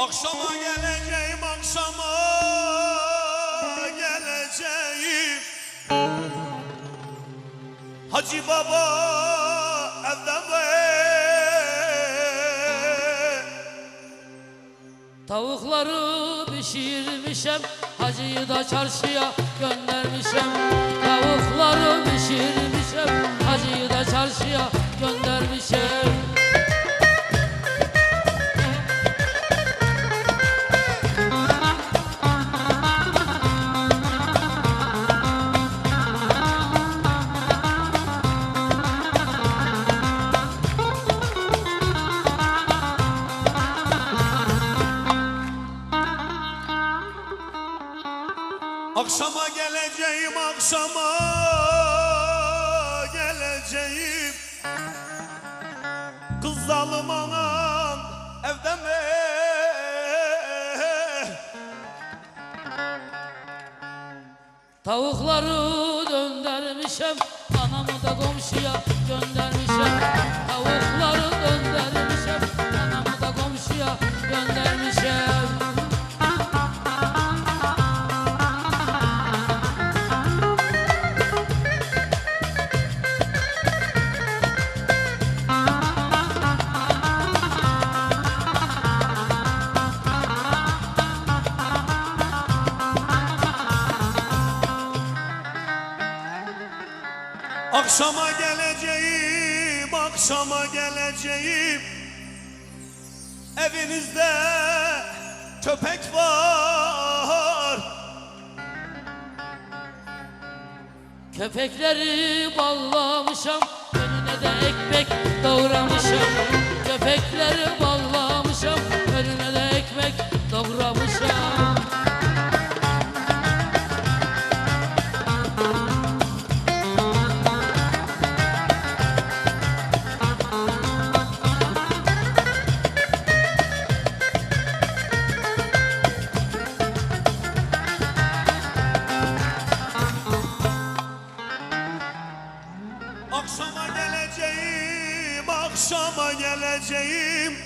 akşama geleceğim Hacı baba evde? Tavukları pişirmişem Hacıyı da çarşıya göndermişem Tavukları pişirmişem Hacıyı da çarşıya göndermişem Akşama geleceğim akşama geleceğim Kız anam evde mi? Tavukları döndürmüşem Anamı da komşuya göndermişem Akşama geleceğim, akşama geleceğim. Evinizde köpek var. Köpekleri bağlamışam Önüne de ekmek doğramışam Akşama geleceğim, akşama geleceğim.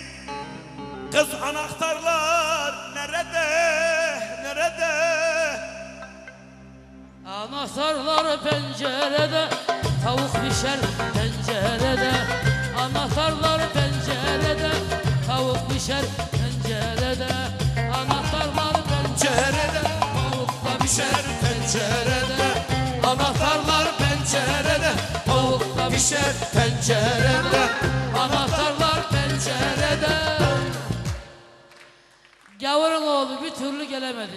Kız anahtarlar nerede, nerede? Anahtarlar pencerede Tavuk pişer pencerede. Anahtarlar pencerede Tavuk pişer pencerede. Anahtarlar pencerede Tavuk da Pişer pencerede, pencerede Pişer pencerede Anahtarlar pencerede. Gavurun oğlu bir türlü gelemedi